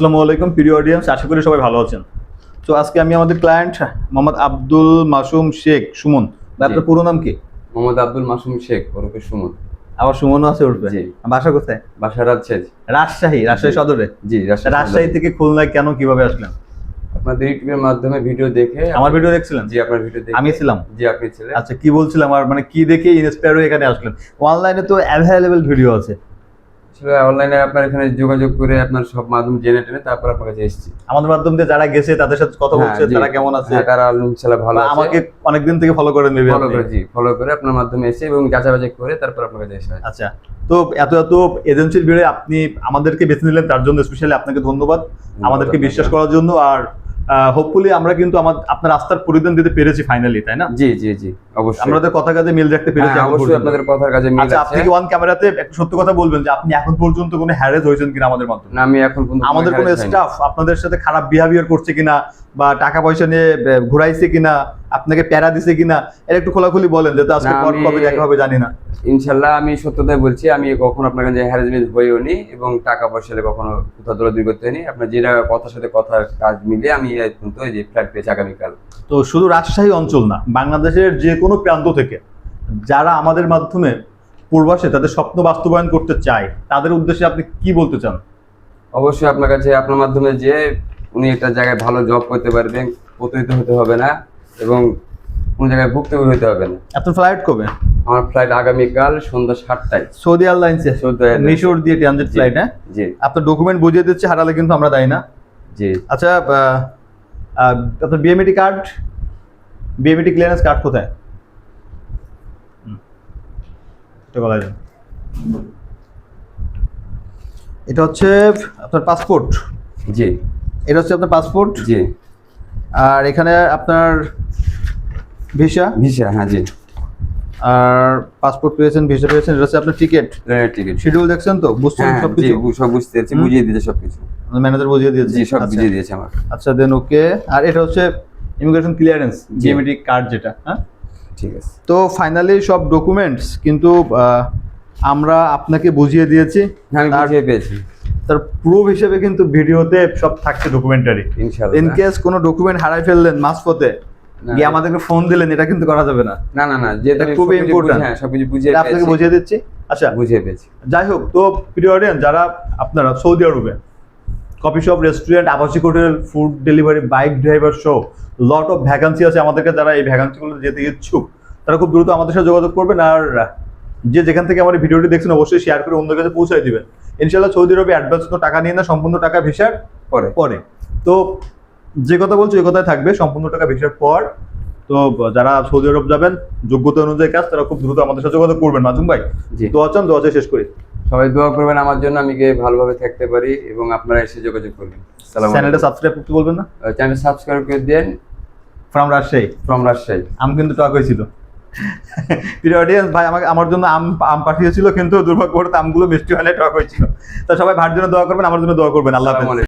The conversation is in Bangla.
আসসালামু আলাইকুম প্রিয় অডিয়েন্স আশা করি সবাই ভালো আছেন। তো আজকে আমি আমাদের ক্লায়েন্ট মোহাম্মদ আব্দুল মাসুম শেখ সুমন। আপনার পুরো নাম কি? মোহাম্মদ আব্দুল মাসুম শেখ ওরফে সুমন। আবার সুমনও আছে উঠবে জি। বাসা কোথায়? বাসা রাজশাহী। রাজশাহী রাজশাহী। সদরে? জি রাজশাহী রাজশাহী থেকে খুলনায় কেন কীভাবে আসলেন? আপনাদের ইউটিউবের মাধ্যমে ভিডিও দেখে আমার ভিডিও দেখছিলেন? জি আপনার ভিডিও দেখে। আমি ছিলাম। জি আপনি ছিলেন। আচ্ছা কি বলছিলাম আর মানে কি দেখে ইন্সপায়ার হয়ে এখানে আসলেন? অনলাইনে তো অ্যাভেলেবেল ভিডিও আছে। অনলাইনে আপনার এখানে যোগাযোগ করে আপনার সব মাধ্যম জেনে টেনে তারপর আপনার কাছে এসেছি। আমাদের মাধ্যম দিয়ে যারা গেছে তাদের সাথে কথা হ্যাঁ, বলছে তারা কেমন আছে? হ্যাঁ, তারা ইনশাআল্লাহ ভালো আছে। আমাকে অনেকদিন থেকে ফলো করেন মেবি ফলো করে জি ফলো করে আপনার মাধ্যমে এসে এবং যাচাই করে তারপর আপনার কাছে এসে আচ্ছা তো এত এত এজেন্সির ভিড়ে আপনি আমাদেরকে বেছে নিলেন তার জন্য স্পেশালি আপনাকে ধন্যবাদ। আমাদেরকে বিশ্বাস করার জন্য আর হোপফুলি আমরা কিন্তু আমার আপনার আস্থার পরিধান দিতে পেরেছি ফাইনালি তাই না? জি জি জি অবশ্যই। আমাদের কথা কাজে মিল রাখতে পেরেছি হ্যাঁ, অবশ্যই আপনাদের কথার কাজে মিল আচ্ছা আছে। আপনি কি ওয়ান ক্যামেরাতে একটু সত্য কথা বলবেন যে আপনি এখন পর্যন্ত কোনো হ্যারেজ হয়েছেন কিনা আমাদের মাধ্যমে? না আমি এখন পর্যন্ত আমাদের কোনো স্টাফ আপনাদের সাথে খারাপ বিহেভিয়ার করছে কিনা বা টাকা পয়সা নিয়ে ঘুরাইছে কিনা আপনাকে প্যারা দিছে কিনা এটা একটু খোলাখুলি বলেন যে আজকে পর কবে দেখা হবে জানি না। ইনশাল্লাহ আমি সত্যতাই বলছি আমি কখনো আপনার কাছে হ্যারাসমেন্ট হয়েও নি এবং টাকা পয়সালে কখনো কোথাও দৌড়াদৌড়ি করতে হয়নি। আপনার যেটা কথার সাথে কথার কাজ মিলে আমি এই পর্যন্ত এই যে ফ্ল্যাট পেয়েছি আগামীকাল। তো শুধু রাজশাহী অঞ্চল না বাংলাদেশের যে কোনো প্রান্ত থেকে যারা আমাদের মাধ্যমে পূর্বাসে তাদের স্বপ্ন বাস্তবায়ন করতে চায় তাদের উদ্দেশ্যে আপনি কি বলতে চান? অবশ্যই আপনার কাছে আপনার মাধ্যমে যে উনি একটা জায়গায় ভালো জব করতে পারবেন প্রতিহিত হতে হবে না। এবং কোনো জায়গায় ভুক্তভোগী হতে হবে না। আপনার ফ্লাইট কবে? আমার ফ্লাইট আগামীকাল সন্ধ্যা সাতটায়। সৌদি এয়ারলাইন্সে। মিশর দিয়ে ট্রানজিট। ফ্লাইট হ্যাঁ? জি। আপনার ডকুমেন্ট বুঝিয়ে দিচ্ছে হারালে কিন্তু আমরা দেয় না। জি। আচ্ছা আপনার BMET card BMET clearance card কোথায়? এটা বলাই যান। এটা হচ্ছে আপনার পাসপোর্ট জি। এটা হচ্ছে আপনার পাসপোর্ট জি। আর এখানে আপনার ভিসা? ভিসা হ্যাঁ জি। আর পাসপোর্ট পেয়েছেন ভিসা পেয়েছেন এটা হচ্ছে আপনার টিকিট টিকিট শিডিউল দেখছেন তো? বুঝছেন হ্যাঁ সব কিছু সব বুঝতে পেরেছি। বুঝিয়ে দিয়েছে সব কিছু ম্যানেজার বুঝিয়ে দিয়েছে? জি সব আচ্ছা। বুঝিয়ে দিয়েছে আমার। আচ্ছা দেন ওকে আর এটা হচ্ছে ইমিগ্রেশন ক্লিয়ারেন্স জি। জিএমটি কার্ড যেটা হ্যাঁ? ঠিক আছে। তো ফাইনালি সব ডকুমেন্টস কিন্তু আমরা আপনাকে বুঝিয়ে দিয়েছি। হ্যাঁ আমি বুঝিয়ে পেয়েছি। তার প্রুফ হিসেবে কিন্তু ভিডিওতে সব থাকছে ডকুমেন্টারি ইনশাআল্লাহ। ইন কেস কোনো ডকুমেন্ট হারাই ফেললেন মাঝপথে গিয়ে আমাদেরকে ফোন দিলেন এটা কিন্তু করা যাবে না। না না না আমি খুবই. বুঝে- হ্যাঁ সবকিছু বুঝিয়ে আপনাকে বুঝিয়ে দিচ্ছি। আচ্ছা বুঝিয়ে পেয়েছি। যাই হোক তো প্রিয় অডিয়েন্স যারা আপনারা সৌদি আরবে কফি শপ রেস্টুরেন্ট আবাসিক hotel food delivery bike driver so lot of vacancy আছে আমাদেরকে যারা এই ভ্যাকান্সিগুলো যেতে ইচ্ছুক তারা খুব দ্রুত আমাদের সাথে যোগাযোগ করবেন। আর যে যেখান থেকে আমার ভিডিওটি দেখছেন অবশ্যই শেয়ার করে অন্য কাছে পৌঁছায় দিবেন। ইনশাল্লাহ সৌদি আরবে অ্যাডভান্স কোনো টাকা নিয়ে না সম্পূর্ণ টাকা ভিসার পরে। পরে। তো যে কথা বলছো এই কথাই থাকবে সম্পূর্ণ টাকা ভিসার পর। তো যারা সৌদি আরব যাবেন যোগ্যতা অনুযায়ী কাজ তারা খুব দ্রুত আমাদের সাথে যোগাযোগ করবেন। মাজুম ভাই দোয়া চান দোয়া শেষ করি। সবাই দোয়া করবেন আমার জন্য আমি গিয়ে ভালোভাবে থাকতে পারি এবং আপনারা এসে যোগাযোগ করবেন। সালাম চ্যানেলটা সাবস্ক্রাইব করতে বলবেন না? চ্যানেল সাবস্ক্রাইব করে দেন। ফ্রম রাজশাহী ফ্রম রাজশাহী আম কিন্তু টাকা হয়েছিল। প্রিয় অডিয়েন্স ভাই, আমাকে আমার জন্য আম আম পাঠিয়েছিল, কিন্তু দুর্ভাগ্যবশত আমগুলো মিষ্টি হয়নি, টক হয়েছিল তো সবাই ভার জন্য দোয়া করবেন, আমার জন্য দোয়া করবেন, আল্লাহ।